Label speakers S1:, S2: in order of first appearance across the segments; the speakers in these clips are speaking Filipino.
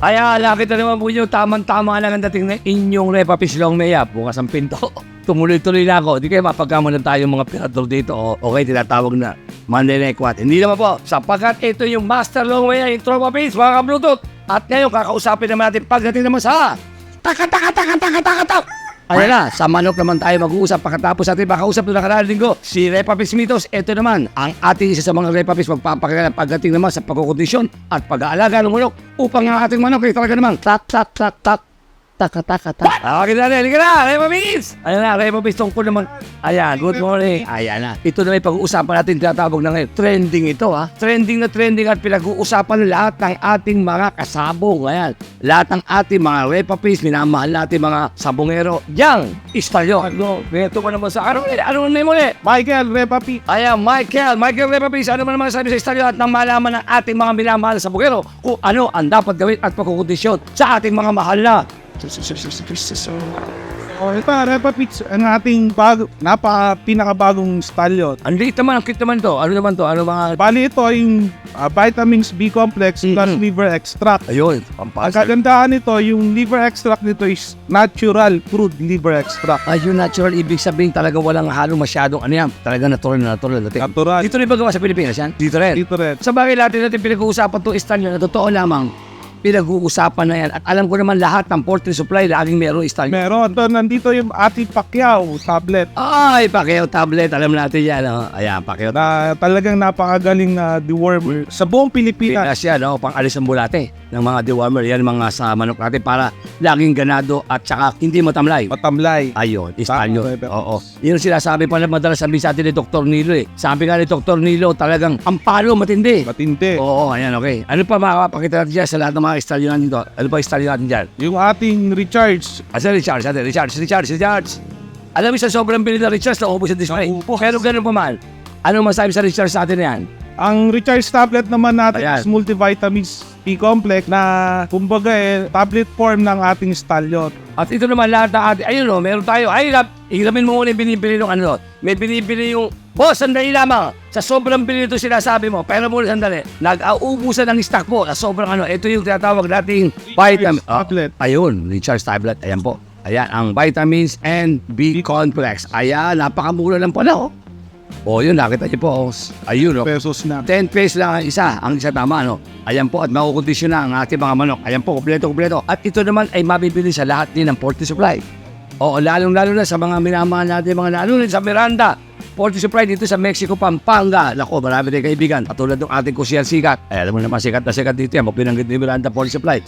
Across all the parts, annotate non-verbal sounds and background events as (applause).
S1: Kaya nakita naman po nyo, tamang-tama lang ang dating na inyong Repa Pislong Mea. Bukas ang pinto. (laughs) Tumuloy-tuloy na ako. Di kayo mapagkamalan tayo mga pirador dito. O, okay, tinatawag na Manlenekwat. Hindi naman po, sapagkat ito yung Master Long Mea, yung Tropa Pins, mga kablutot. At ngayon, kakausapin naman natin pagdating naman sa taka taka taka taka taka taka. Ayan na, sa manok naman tayo mag-uusap pagkatapos natin makausap na nakaraang linggo. Si Repapis Mitos, ito naman, ang ating isa sa mga Repapis magpapakilala pagdating naman sa pagkukondisyon at pag-aalaga ng manok upang ang ating manok ay talaga naman tak tak tak tak taka taka tak. Okay na rin, halika na, Repapis! Ayan na, Repapis, tungkol naman. Ayan, good morning. Ayan na. Ito na may pag-uusapan natin, tinatawag na ngayon. Trending ito ha. Trending na trending at pinag-uusapan ng lahat ng ating mga kasabong. Ayan. Lahat ng ating mga repapis, minamahal natin mga sabongero. Yang, istalyo. Ano, beto ka naman sa ano ulit? Ano na muli?
S2: Michael Repapi.
S1: Ayan, Michael, Michael Repapis, ano man naman sabi sa istalyo at nang malaman ng ating mga minamahal sa sabongero kung ano ang dapat gawin at pagkukondisyon sa ating mga mahal na
S2: Oh, ito, Repapi, ang ating bago, napaka pinakabagong stallion.
S1: Ang liit naman, ang cute naman to. Ano naman to? Ano mga...
S2: Bali ito yung ah, vitamins B complex plus
S1: Mhm.
S2: liver extract.
S1: Ayun,
S2: Ang
S1: pampasok.
S2: kagandahan nito, yung liver extract nito is natural crude liver extract.
S1: Ayun, natural, ibig sabihin talaga walang halo masyadong ano yan. Talaga natural na natural. Dati.
S2: Natural.
S1: Dito rin ba gawa sa Pilipinas yan? Dito rin.
S2: Dito rin.
S1: Sa bagay natin natin pinag-uusapan to istalyo na totoo lamang pinag-uusapan na yan. At alam ko naman lahat ng poultry supply laging meron istalyo.
S2: Meron. Ito, nandito yung ating Pacquiao tablet
S1: Ay, Pacquiao tablet. Alam natin yan. Oh. Ayan, Pacquiao
S2: na talagang napakagaling na dewormer sa buong Pilipinas.
S1: Pinas yan, oh, pang alis ng bulate ng mga dewormer. Yan mga sa manok natin para laging ganado at saka hindi matamlay.
S2: Matamlay.
S1: Ayun,
S2: Pepe.
S1: Oo. Yun ang sinasabi pa na madalas sabi sa atin ni Dr. Nilo eh. Sabi nga ni Dr. Nilo, talagang ang palo matindi.
S2: Matindi.
S1: Oo, ayan, okay. Ano pa makakapakita natin dyan sa lahat ng mga istalyo natin dito? Ano pa istalyo natin dyan?
S2: Yung ating recharge.
S1: Asa Richard, asa Richard, Richard, Richard. Alam mo sa sobrang bili ng Richard, naubos sa display. Pero ganun pa man. Ano masabi sa Richard sa atin na yan?
S2: Ang recharge tablet naman natin
S1: Ayan.
S2: is multivitamins B complex na kumbaga eh, tablet form ng ating stallion.
S1: At ito naman lahat ng ating, ayun o, meron tayo. Ay, hirap, hiramin mo muna yung binibili ng ano. May binibili yung, boss, sandali lamang. Sa sobrang bili ito sinasabi mo, pero muna sandali. Nag-auubusan ng stock po. Sa sobrang ano, ito yung tinatawag nating vitamin. Ah,
S2: tablet.
S1: ayun, recharge tablet. Ayan po. Ayan, ang vitamins and B complex. Ayan, napakamura lang pala, oh. O, yun, nakita niyo po. oh. Ayun, oh.
S2: Pesos na.
S1: 10 pesos lang ang isa, ang isa tama, no? Ayan po, at makukondisyon na ang ating mga manok. Ayan po, kompleto, kompleto. At ito naman ay mabibili sa lahat din ng Forty Supply. Oo, lalong-lalo na sa mga minamahal natin, mga lalo na sa Miranda. Forty Supply dito sa Mexico, Pampanga. Lako, marami din kaibigan. Katulad ng ating kusiyang sikat. Ay, alam mo naman, sikat na sikat dito yan. Mapinanggit ni Miranda Forty Supply.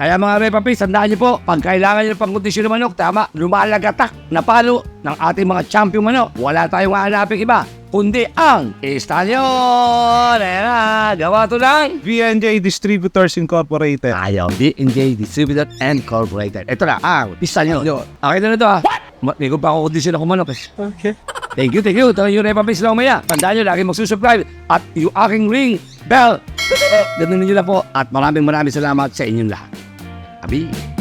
S1: Kaya mga repapis, tandaan niyo po, pag kailangan niyo ng pangkondisyon ng manok, tama, lumalagatak na palo ng ating mga champion manok. Wala tayong hahanapin iba, kundi ang Estalyon! Ayan na, gawa to lang.
S2: VNJ Distributors Incorporated.
S1: Ayaw, D&J Distributor and Corporated. Ito na, ang Estalyon. Okay na na to ha. Ma- Hindi ko pa ako kondisyon ako manok. eh.
S2: Okay.
S1: Thank you, thank you. Ito yung repapis lang maya. Tandaan nyo, lagi magsusubscribe. At yung aking ring, bell. Ganun nyo lang po. At maraming maraming salamat sa inyong lahat. Be.